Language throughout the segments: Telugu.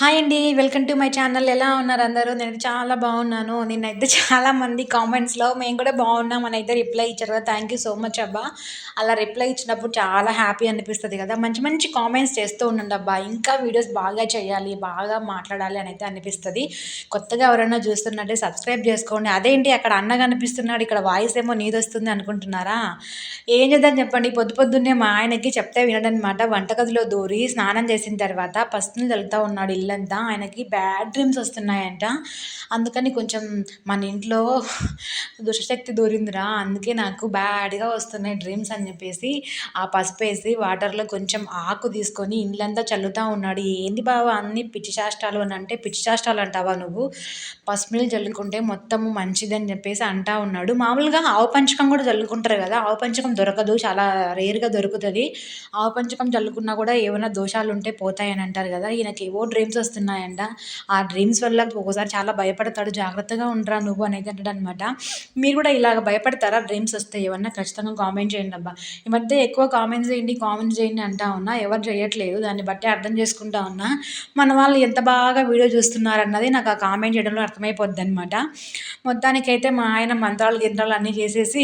హాయ్ అండి వెల్కమ్ టు మై ఛానల్ ఎలా ఉన్నారు అందరూ? నేను చాలా బాగున్నాను. నిన్నైతే చాలామంది కామెంట్స్లో మేము కూడా బాగున్నాం అని అయితే రిప్లై ఇచ్చారు కదా. థ్యాంక్ యూ సో మచ్ అబ్బా. అలా రిప్లై ఇచ్చినప్పుడు చాలా హ్యాపీ అనిపిస్తుంది కదా. మంచి మంచి కామెంట్స్ చేస్తూ ఉండండి అబ్బా. ఇంకా వీడియోస్ బాగా చేయాలి బాగా మాట్లాడాలి అని అయితే అనిపిస్తుంది. కొత్తగా ఎవరైనా చూస్తున్నట్టే సబ్స్క్రైబ్ చేసుకోండి. అదేంటి? అక్కడ అన్న కనిపిస్తున్నాడు. ఇక్కడ వాయిస్ ఏమో నీది వస్తుంది అనుకుంటున్నారా? ఏం చేద్దాం చెప్పండి. పొద్దు పొద్దున్నే మా ఆయనకి చెప్తే వినడనమాట. వంటగదిలో దూరి స్నానం చేసిన తర్వాత పస్తుని వెళ్తూ ఉన్నాడు. ఇల్లంతా ఆయనకి బ్యాడ్ డ్రీమ్స్ వస్తున్నాయంట. అందుకని కొంచెం మన ఇంట్లో దుష్టశక్తి దూరిందిరా అందుకే నాకు బ్యాడ్గా వస్తున్నాయి డ్రీమ్స్ అని చెప్పేసి ఆ పసుపు వేసి వాటర్లో కొంచెం ఆకు తీసుకొని ఇండ్లంతా చల్లుతూ ఉన్నాడు. ఏంది బావ అన్ని పిచ్చి శాస్త్రాలు అని అంటే పిచ్చి శాస్త్రాలు అంటావా నువ్వు? పసుపు నీళ్ళు చల్లుకుంటే మొత్తం మంచిదని చెప్పేసి అంటా ఉన్నాడు. మామూలుగా ఆవు పంచకం కూడా చల్లుకుంటారు కదా ఆవు పంచకం దొరకదు చాలా రేర్గా దొరుకుతుంది. ఆవు పంచకం చల్లుకున్నా కూడా ఏమైనా దోషాలు ఉంటే పోతాయని అంటారు కదా ఈయనకి ఏవో డ్రీమ్స్ వస్తున్నాయంట. ఆ డ్రీమ్స్ వల్ల ఒకసారి చాలా భయపడతాడు. జాగ్రత్తగా ఉండరా నువ్వు అనేది అంటాడు అనమాట మీరు కూడా ఇలాగ భయపడతారా? డ్రీమ్స్ వస్తే ఏమన్నా ఖచ్చితంగా కామెంట్ చేయండి అబ్బా. ఈ మధ్య ఎక్కువ కామెంట్స్ చేయండి కామెంట్స్ చేయండి అంటా ఉన్నా ఎవరు చేయట్లేదు. దాన్ని బట్టి అర్థం చేసుకుంటా ఉన్నా మన వాళ్ళు ఎంత బాగా వీడియో చూస్తున్నారు అన్నది నాకు ఆ కామెంట్ చేయడంలో అర్థమైపోద్ది అనమాట మొత్తానికైతే మా ఆయన మంత్రాలు గింత్రాలు అన్నీ చేసేసి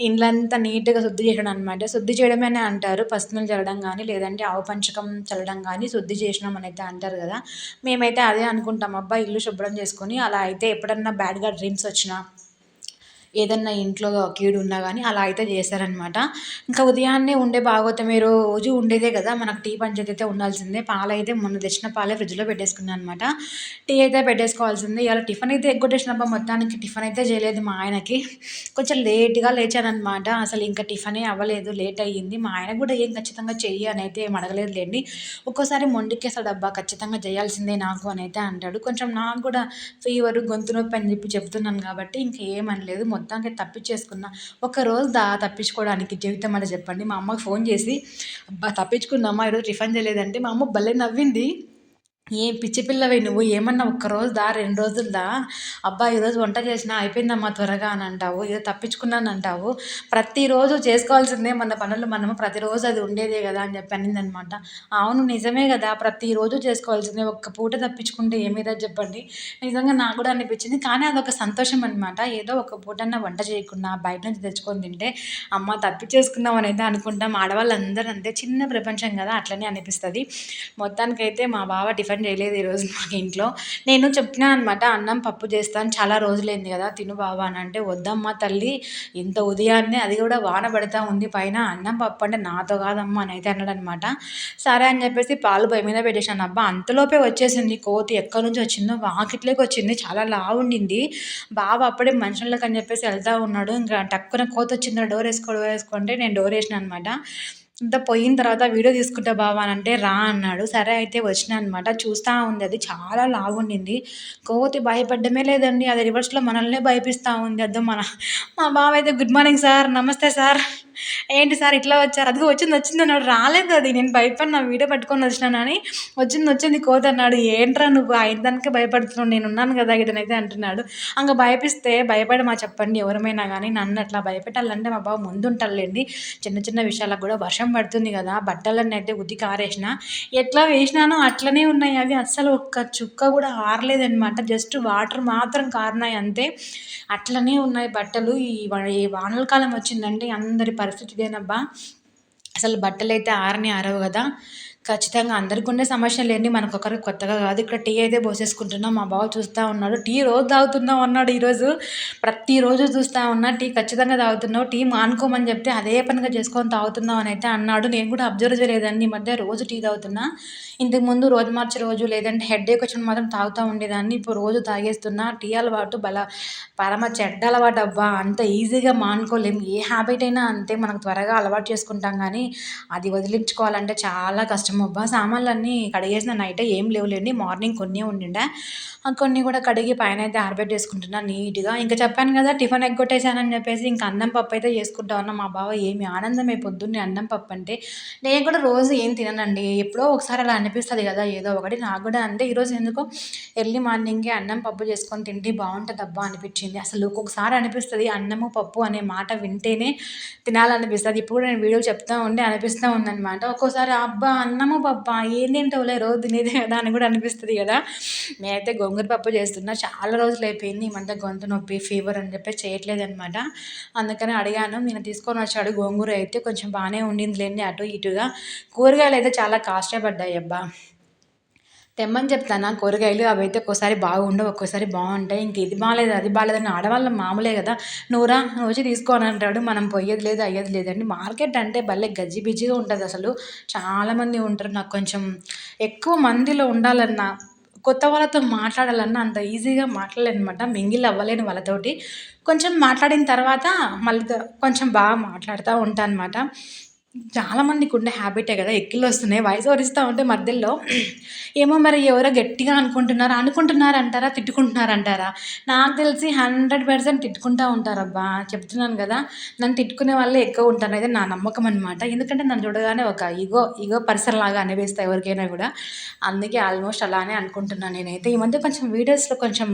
ఇండ్లంతా నీట్గా శుద్ధి చేయడం అనమాట శుద్ధి చేయడమే అంటారు. పసుపులు చల్లడం కానీ లేదంటే ఆవు పంచకం చల్లడం కానీ శుద్ధి చేసినాం అయితే అంటారు. కదా. మేమైతే అదే అనుకుంటాం అబ్బా ఇల్లు శుభ్రం చేసుకొని అలా అయితే ఎప్పుడన్నా బ్యాడ్గా డ్రీమ్స్ వచ్చినా ఏదన్నా ఇంట్లో కీడు ఉన్నా కానీ అలా అయితే చేశారనమాట ఇంకా ఉదయాన్నే ఉండే భాగవతమే రోజు ఉండేదే కదా మనకు టీ పంచాయతీ అయితే ఉండాల్సిందే. పాలు అయితే మొన్న తెచ్చిన పాలే ఫ్రిడ్జ్లో పెట్టేసుకున్నాను అనమాట టీ అయితే పెట్టేసుకోవాల్సిందే. ఇలా టిఫిన్ అయితే ఎగ్గొట్టేసినప్ప మొత్తానికి టిఫిన్ అయితే చేయలేదు మా ఆయనకి. కొంచెం లేట్గా లేచానమాట అసలు ఇంకా టిఫినే అవ్వలేదు లేట్ అయ్యింది. మా ఆయన కూడా ఏం ఖచ్చితంగా చెయ్యి అని అయితే ఏం అడగలేదు లేండి. ఒక్కోసారి మొండికేస్తాడు అబ్బా ఖచ్చితంగా చేయాల్సిందే నాకు అని అయితే అంటాడు. కొంచెం నాకు కూడా ఫీవర్ గొంతు నొప్పి అని చెప్పి చెప్తున్నాను కాబట్టి ఇంకా ఏమనలేదు మొత్తానికి తప్పించేసుకున్నా. ఒక రోజు దా తప్పించుకోవడానికి జీవితం అని చెప్పండి. మా అమ్మకి ఫోన్ చేసి అబ్బా తప్పించుకున్నామా ఈరోజు రిఫండ్ చేయలేదంటే. మా అమ్మ భలే నవ్వింది. ఏం పిచ్చి పిల్లవి నువ్వు ఏమన్నా ఒక్కరోజు దా రెండు రోజులు దా. అబ్బా ఈరోజు వంట చేసినా అయిపోయిందమ్మా త్వరగా అని అంటావు ఏదో తప్పించుకున్నాను అంటావు. ప్రతిరోజు చేసుకోవాల్సిందే మన పనులు మనము ప్రతిరోజు అది ఉండేదే కదా అని చెప్పి అనిందనమాట. అవును నిజమే కదా ప్రతిరోజు చేసుకోవాల్సిందే ఒక్క పూట తప్పించుకుంటే ఏమేదో చెప్పండి. నిజంగా నాకు కూడా అనిపించింది కానీ అదొక సంతోషం అనమాట ఏదో ఒక పూటన్నా వంట చేయకుండా బయట నుంచి తెచ్చుకొని తింటే అమ్మ తప్పించేసుకుందాం అని అయితే అనుకుంటాం. ఆడవాళ్ళందరూ అంతే చిన్న ప్రపంచం కదా అట్లనే అనిపిస్తుంది. మొత్తానికైతే మా బావ టిఫిన్ టిఫిన్ చేయలేదు ఈరోజు మాకు ఇంట్లో. నేను చెప్పినా అనమాట అన్నం పప్పు చేస్తాను చాలా రోజులైంది కదా తిను బాబా అని అంటే వద్దమ్మా తల్లి ఇంత ఉదయాన్నే అది కూడా వాన పడతా ఉంది పైన అన్నం పప్పు అంటే నాతో కాదమ్మా అని అయితే అన్నాడు అనమాట సరే అని చెప్పేసి పాలు పొయ్యి మీద పెట్టేశాను. అబ్బా అంతలోపే వచ్చేసింది కోతి. ఎక్కడి నుంచి వచ్చిందో వాకిట్లోకి వచ్చింది. చాలా లావుండింది బాబా అప్పుడే మనుషులకు అని చెప్పేసి వెళ్తా ఉన్నాడు. ఇంకా టక్కున కోత వచ్చిందో డోర్ వేసుకో డోర్ వేసుకుంటే నేను డోర్ వేసిన అనమాట ఇంత పోయిన తర్వాత వీడియో తీసుకుంటా బావా అని అంటే రా అన్నాడు. సరే అయితే వచ్చిన అనమాట చూస్తూ ఉంది. అది చాలా లాగుండింది కోతి భయపడ్డమే లేదండి. అది రివర్స్లో మనల్నే భయపిస్తూ ఉంది. అదో మన మా బావ అయితే గుడ్ మార్నింగ్ సార్ నమస్తే సార్ ఏంటి సార్ ఇట్లా వచ్చారు? అది వచ్చింది వచ్చింది అన్నాడు. రాలేదు అది. నేను భయపడి నా వీడియో పట్టుకొని వచ్చినానని వచ్చింది వచ్చింది కోత అన్నాడు. ఏంట్రా నువ్వు? అయిన దానికే భయపడుతున్నావు. నేను ఉన్నాను కదా ఇతనైతే అంటున్నాడు. ఇంకా భయపిస్తే భయపడి మా చెప్పండి. ఎవరమైనా కానీ నన్ను అట్లా భయపెట్టాలంటే మా బాబు ముందుంటారులేండి చిన్న చిన్న విషయాలకు కూడా వర్షం పడుతుంది కదా. బట్టలన్నీ అయితే ఉతికి ఆరేసిన. ఎట్లా వేసినానో అట్లనే ఉన్నాయి అవి. అస్సలు ఒక్క చుక్క కూడా ఆరలేదనమాట జస్ట్ వాటర్ మాత్రం కారినాయి అంతే. అట్లనే ఉన్నాయి బట్టలు. ఈ వానల కాలం వచ్చిందంటే అందరి పరిస్థితి ఇదేనబ్బా అసలు బట్టలు అయితే ఆరని ఆరవు కదా. ఖచ్చితంగా అందరికి ఉండే సమస్యలు లేని మనకు ఒకరికి కొత్తగా కాదు. ఇక్కడ టీ అయితే పోసేసుకుంటున్నాం. మా బావ చూస్తూ ఉన్నాడు. టీ రోజు తాగుతున్నావు అన్నాడు ఈరోజు. ప్రతిరోజు చూస్తూ ఉన్నా. టీ ఖచ్చితంగా తాగుతున్నావు. టీ మానుకోమని చెప్తే అదే పనిగా చేసుకొని తాగుతున్నావు అని అయితే అన్నాడు. నేను కూడా అబ్జర్వ్ చేయలేదండి. ఈ మధ్య రోజు టీ తాగుతున్నా. ఇంతకు ముందు రోజు మార్చి రోజు లేదంటే హెడేక్ వచ్చిన మాత్రం తాగుతూ ఉండేదాన్ని. ఇప్పుడు రోజు తాగేస్తున్నా. టీ అలవాటు బల పరమ చెడ్డ అలవాటు అబ్బా. అంత ఈజీగా మానుకోలేం. ఏ హ్యాబిట్ అయినా అంతే. మనకు త్వరగా అలవాటు చేసుకుంటాం కానీ అది వదిలించుకోవాలంటే చాలా కష్టం. అబ్బా సామాన్లు అన్నీ కడిగేసిన నైట్ ఏం లేవులేండి మార్నింగ్ కొన్ని ఉండిండే. కొన్ని కూడా కడిగి పైన అయితే ఆరబెట్టేసుకుంటున్నా నీట్గా. ఇంకా చెప్పాను కదా టిఫిన్ ఎగ్గొట్టేసానని చెప్పేసి ఇంకా అన్నం పప్పు అయితే చేసుకుంటా ఉన్నా. మా బావ ఏమి ఆనందమే పొద్దున్నే అన్నం పప్పు అంటే నేను కూడా రోజు ఏం తిననండి. ఎప్పుడో ఒకసారి అలా అనిపిస్తుంది కదా ఏదో ఒకటి. నాకు కూడా అంతే. ఈరోజు ఎందుకో ఎర్లీ మార్నింగే అన్నం పప్పు చేసుకొని తింటే బాగుంటుంది అబ్బా అనిపించింది. అసలు ఒక్కొక్కసారి అనిపిస్తుంది అన్నము పప్పు అనే మాట వింటేనే తినాలనిపిస్తుంది. ఇప్పుడు నేను వీడియో చెప్తా ఉండి అనిపిస్తూ ఉందన్నమాట. ఒక్కోసారి అబ్బా అన్నం అన్నము పప్ప ఏం తింటావులే రోజు తినేదే కదా అని కూడా అనిపిస్తుంది కదా. నేనైతే గోంగూర పప్పు చేస్తున్నా. చాలా రోజులు అయిపోయింది ఈ మధ్య గొంతు నొప్పి ఫీవర్ అని చెప్పి చేయట్లేదు అనమాట అందుకని అడిగాను నేను తీసుకొని వచ్చాడు గోంగూర అయితే కొంచెం బాగానే ఉండింది లేని అటు ఇటుగా. కూరగాయలు అయితే చాలా కాస్టే పడ్డాయి అబ్బా తెమ్మని చెప్తాను? కూరగాయలు అవి అయితే ఒక్కోసారి బాగుండవు ఒక్కోసారి బాగుంటాయి. ఇంక ఇది బాగాలేదు అది బాగాలేదని ఆడవాళ్ళ మామూలే కదా. నూరా రోజు వచ్చి తీసుకోని అంటాడు. మనం పోయేది లేదు అయ్యేది లేదండి మార్కెట్ అంటే భలే గజ్జిబిజ్జిగా ఉంటుంది అసలు. చాలామంది ఉంటారు నాకు కొంచెం ఎక్కువ మందిలో ఉండాలన్నా కొత్త వాళ్ళతో మాట్లాడాలన్నా అంత ఈజీగా మాట్లాడలేనమాట మింగిల్ అవ్వలేను వాళ్ళతోటి. కొంచెం మాట్లాడిన తర్వాత మళ్ళీ కొంచెం బాగా మాట్లాడుతూ ఉంటాను అనమాట చాలామందికి ఉండే హ్యాబిటే కదా ఎక్కిళ్ళు వస్తున్నాయి. వాయిస్ వరిస్తూ ఉంటే మధ్యలో ఏమో మరి ఎవరో గట్టిగా అనుకుంటున్నారా? అనుకుంటున్నారు అంటారా తిట్టుకుంటున్నారు అంటారా నాకు తెలిసి హండ్రెడ్ పర్సెంట్ తిట్టుకుంటూ ఉంటారబ్బా. చెప్తున్నాను కదా నన్ను తిట్టుకునే వాళ్ళే ఎక్కువ ఉంటారు. అయితే నా నమ్మకం అనమాట ఎందుకంటే నన్ను చూడగానే ఒక ఈగో ఈగో పర్సన్ లాగా అనిపిస్తాయి ఎవరికైనా కూడా. అందుకే ఆల్మోస్ట్ అలానే అనుకుంటున్నాను నేనైతే. ఈ మధ్య కొంచెం వీడియోస్లో కొంచెం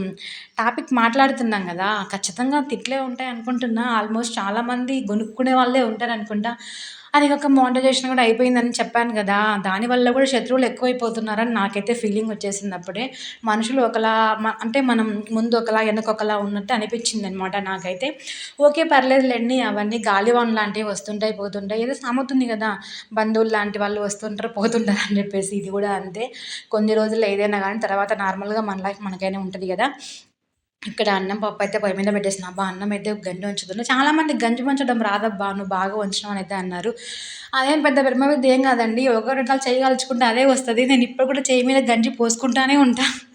టాపిక్ మాట్లాడుతున్నాం కదా ఖచ్చితంగా తిట్లే ఉంటాయి అనుకుంటున్నా. ఆల్మోస్ట్ చాలామంది గొనుక్కునే వాళ్ళే ఉంటారు అనుకుంటా అది ఒక మానిటైజేషన్ కూడా అయిపోయిందని చెప్పాను కదా. దానివల్ల కూడా శత్రువులు ఎక్కువైపోతున్నారని నాకైతే ఫీలింగ్ వచ్చేసింది అప్పుడే. మనుషులు ఒకలా అంటే మనం ముందు ఒకలా వెనక ఒకలా ఉన్నట్టు అనిపించింది అనమాట నాకైతే. ఓకే పర్లేదులేండి అవన్నీ గాలివాన్ లాంటివి వస్తుంటాయి పోతుంటాయి. ఏదో సామెతుంది కదా బంధువులు లాంటి వాళ్ళు వస్తుంటారు పోతుంటారు అని చెప్పేసి ఇది కూడా అంతే. కొన్ని రోజులు ఏదైనా కానీ తర్వాత నార్మల్గా మన లైఫ్ మనకైనా ఉంటుంది కదా. ఇక్కడ అన్నం పప్పు అయితే పొయ్యి మీద పెట్టేసిన. అబ్బా అన్నం అయితే గంజి ఉంచుతున్నా చాలామంది గంజి వంచడం రాదబ్బా నువ్వు బాగా వంచినావు అని అయితే అన్నారు. అదేం పెద్ద బ్రహ్మ విద్య ఏం కాదండి. ఒక రెండు చేయి అదే వస్తుంది. నేను ఇప్పుడు కూడా చేయి మీద గంజి పోసుకుంటానే ఉంటాను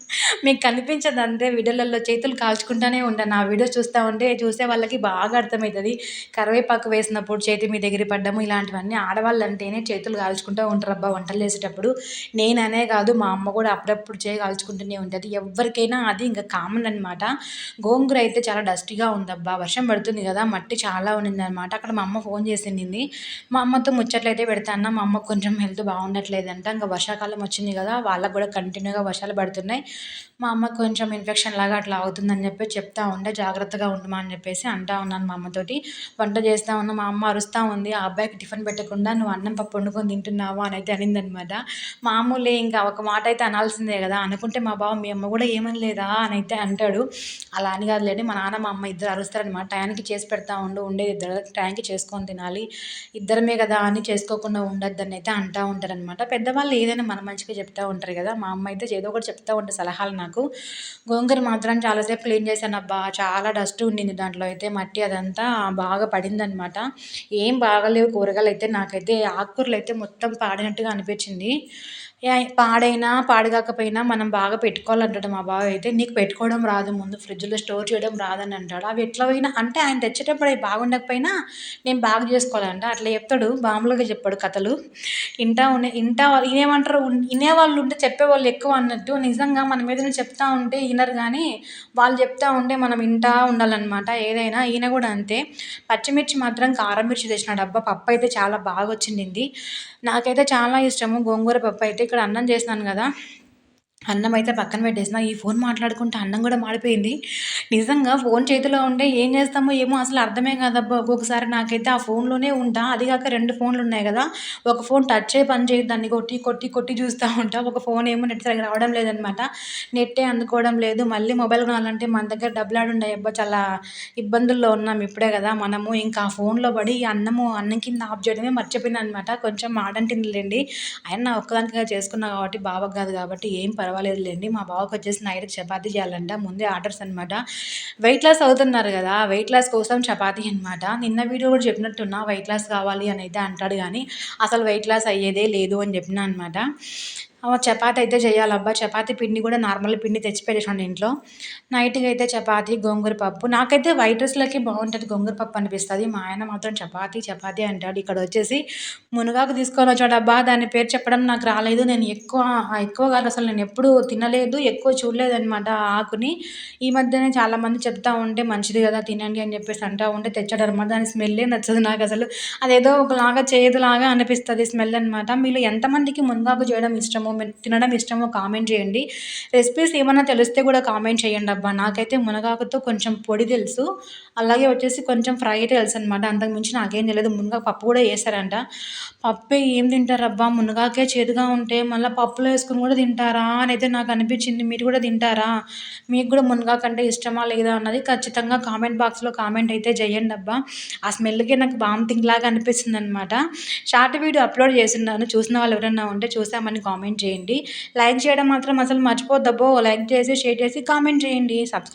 మీకు కనిపించదు అంతే వీడియోలలో చేతులు కాల్చుకుంటానే ఉంటాను ఆ వీడియో చూస్తూ ఉంటే చూసే వాళ్ళకి బాగా అర్థమవుతుంది కరివేపాకు వేసినప్పుడు చేతి మీ దగ్గర పడ్డము ఇలాంటివన్నీ ఆడవాళ్ళు అంటేనే చేతులు కాల్చుకుంటూ ఉంటారు. అబ్బా వంటలు చేసేటప్పుడు నేననే కాదు మా అమ్మ కూడా అప్పుడప్పుడు చేయి కాల్చుకుంటూనే ఉంటుంది. ఎవరికైనా అది ఇంకా కామన్ అనమాట గోంగూర అయితే చాలా డస్టీగా ఉందబ్బా. వర్షం పడుతుంది కదా మట్టి చాలా ఉన్నింది అనమాట అక్కడ మా అమ్మ ఫోన్ చేసింది. మా అమ్మతో ముచ్చట్లయితే పెడతాను మా అమ్మ కొంచెం హెల్త్ బాగుండట్లేదంట. ఇంకా వర్షాకాలం వచ్చింది కదా వాళ్ళకు కూడా కంటిన్యూగా వర్షాలు పడుతున్నాయి. మా అమ్మకు కొంచెం ఇన్ఫెక్షన్ లాగా అట్లా అవుతుందని చెప్పి చెప్తా ఉండే జాగ్రత్తగా ఉండమా అని చెప్పేసి అంటా ఉన్నాను మా అమ్మతోటి. వంట చేస్తా ఉన్నా మా అమ్మ అరుస్తూ ఉంది ఆ అబ్బాయికి టిఫిన్ పెట్టకుండా నువ్వు అన్నం పప్పు వండుకొని తింటున్నావా అని అయితే అనిందనమాట. మామూలే ఇంకా ఒక మాట అయితే అనాల్సిందే కదా అనుకుంటే మా బావ మీ అమ్మ కూడా ఏమనలేదా అని అయితే అంటాడు. అలా అని కాదులేండి మా నాన్న మా అమ్మ ఇద్దరు అరుస్తారనమాట. టయానికి చేసి పెడతా ఉండు ఉండేది ఇద్దరు టయానికి చేసుకొని తినాలి. ఇద్దరమే కదా అని చేసుకోకుండా ఉండొద్దని అయితే అంటూ ఉంటారనమాట. పెద్దవాళ్ళు ఏదైనా మన మంచిగా చెప్తూ ఉంటారు కదా మా అమ్మ అయితే ఏదో ఒకటి చెప్తూ ఉంటారు సలహాలు నాకు నాకు. గోంగూర మాత్రం చాలాసేపు క్లీన్ చేశాను. అబ్బా చాలా డస్ట్ ఉండింది దాంట్లో. అయితే మట్టి అదంతా బాగా పడిందనమాట ఏం బాగాలేవు కూరగాయలు అయితే నాకైతే ఆకుకూరలు అయితే మొత్తం పాడినట్టుగా అనిపించింది. పాడైనా పాడుగాకపోయినా మనం బాగా పెట్టుకోవాలంటాడు మా బావ అయితే. నీకు పెట్టుకోవడం రాదు ముందు ఫ్రిడ్జ్లో స్టోర్ చేయడం రాదని అంటాడు. అవి ఎట్లా పోయినా అంటే ఆయన తెచ్చేటప్పుడు అవి బాగుండకపోయినా నేను బాగా చేసుకోవాలంట. అట్లా చెప్తాడు. బాంబులుగా చెప్పాడు కథలు. ఇంటా ఉండే ఇంటా ఇనేమంటారు? వినేవాళ్ళు ఉంటే చెప్పేవాళ్ళు ఎక్కువ అన్నట్టు. నిజంగా మనం ఏదైనా చెప్తా ఉంటే వినరు కానీ వాళ్ళు చెప్తా ఉంటే మనం వింటా ఉండాలన్నమాట. ఏదైనా ఈయన కూడా అంతే. పచ్చిమిర్చి మాత్రం కారం మిర్చి తెచ్చినాడు. అబ్బా పప్పు అయితే చాలా బాగా వచ్చింది నాకైతే చాలా ఇష్టము. గోంగూర పప్పు అయితే ఇక్కడ అన్నం చేసినాను కదా. అన్నం అయితే పక్కన పెట్టేసిన. ఈ ఫోన్ మాట్లాడుకుంటే అన్నం కూడా మాడిపోయింది. నిజంగా ఫోన్ చేతిలో ఉంటే ఏం చేస్తామో ఏమో అసలు అర్థమే కాదబ్బా ఒక్కొక్కసారి నాకైతే ఆ ఫోన్లోనే ఉంటా. అది కాక రెండు ఫోన్లు ఉన్నాయి కదా. ఒక ఫోన్ టచ్ అయ్యి పని చేయదు. దాన్ని కొట్టి కొట్టి కొట్టి చూస్తూ ఉంటా. ఒక ఫోన్ ఏమో నెట్ సరిగ్గా రావడం లేదనమాట నెట్టే అందుకోవడం లేదు. మళ్ళీ మొబైల్ కొనాలంటే మన దగ్గర డబ్బులు ఆడుండే అబ్బా చాలా ఇబ్బందుల్లో ఉన్నాం ఇప్పుడే కదా మనము. ఇంకా ఆ ఫోన్లో పడి అన్నము అన్నం కింద ఆఫ్ చేయడమే మర్చిపోయింది అనమాట కొంచెం మాడంటిందిలేండి ఆయన ఒక్కదానికి చేసుకున్నా కాబట్టి బావకు కాదు కాబట్టి ఏం పర్వాలేదు. పర్వాలేదులేండి. మా బావకు వచ్చేసి నైట్ చపాతీ చేయాలంట. ముందే ఆర్డర్స్ అనమాట వెయిట్ లాస్ అవుతున్నారు కదా వెయిట్ లాస్ కోసం చపాతీ అనమాట నిన్న వీడియో కూడా చెప్పినట్టున్నా వెయిట్ లాస్ కావాలి అని అయితే అంటాడు కానీ అసలు వెయిట్ లాస్ అయ్యేదే లేదు అని చెప్పిన అనమాట చపాతి అయితే చేయాలబ్బా. చపాతి పిండి కూడా నార్మల్ పిండి తెచ్చిపెట్టేసాను ఇంట్లో. నైట్కి అయితే చపాతి గోంగూర పప్పు. నాకైతే వైట్ రైస్లోకి బాగుంటుంది గోంగూర పప్పు అనిపిస్తుంది. మా ఆయన మాత్రం చపాతీ చపాతి అంటాడు. ఇక్కడ వచ్చేసి మునగాకు తీసుకొని వచ్చాడు అబ్బా దాని పేరు చెప్పడం నాకు రాలేదు. నేను ఎక్కువ ఎక్కువగా అసలు నేను ఎప్పుడు తినలేదు ఎక్కువ చూడలేదు అనమాట ఆకుని. ఈ మధ్యనే చాలామంది చెప్తా ఉంటే మంచిది కదా తినండి అని చెప్పేసి అంటా ఉంటే తెచ్చాడు అనమాట దాని స్మెల్లే నచ్చదు నాకు అసలు. అదేదో ఒకలాగా చేయదులాగా అనిపిస్తుంది స్మెల్ అనమాట మీలో ఎంతమందికి మునగాకు చేయడం ఇష్టమో? తినడం ఇష్టమో కామెంట్ చేయండి. రెసిపీస్ ఏమైనా తెలిస్తే కూడా కామెంట్ చేయండి అబ్బా. నాకైతే మునగాకుతో కొంచెం పొడి తెలుసు. అలాగే వచ్చేసి కొంచెం ఫ్రై అయితే తెలుసు అనమాట అంతకు మించి నాకేం తెలియదు మునగాకు పప్పు కూడా వేసారంట పప్పు ఏం తింటారబ్బా మునగాకే చేదుగా ఉంటే మళ్ళీ పప్పులో వేసుకుని కూడా తింటారా అని అయితే నాకు అనిపించింది. మీరు కూడా తింటారా? మీకు కూడా మునగాకంటే ఇష్టమా లేదా అన్నది ఖచ్చితంగా కామెంట్ బాక్స్లో కామెంట్ అయితే చేయండి అబ్బా. ఆ స్మెల్కి నాకు వామిటింగ్ లాగా అనిపిస్తుంది అనమాట షార్ట్ వీడియో అప్లోడ్ చేస్తున్నాను. చూసిన వాళ్ళు ఎవరైనా ఉంటే చూసామని కామెంట్ చేయండి. లైక్ చేయడం మాత్రం అసలు మర్చిపోద్దబ్బో లైక్ చేసి షేర్ చేసి కామెంట్ చేయండి. సబ్స్క్రైబ్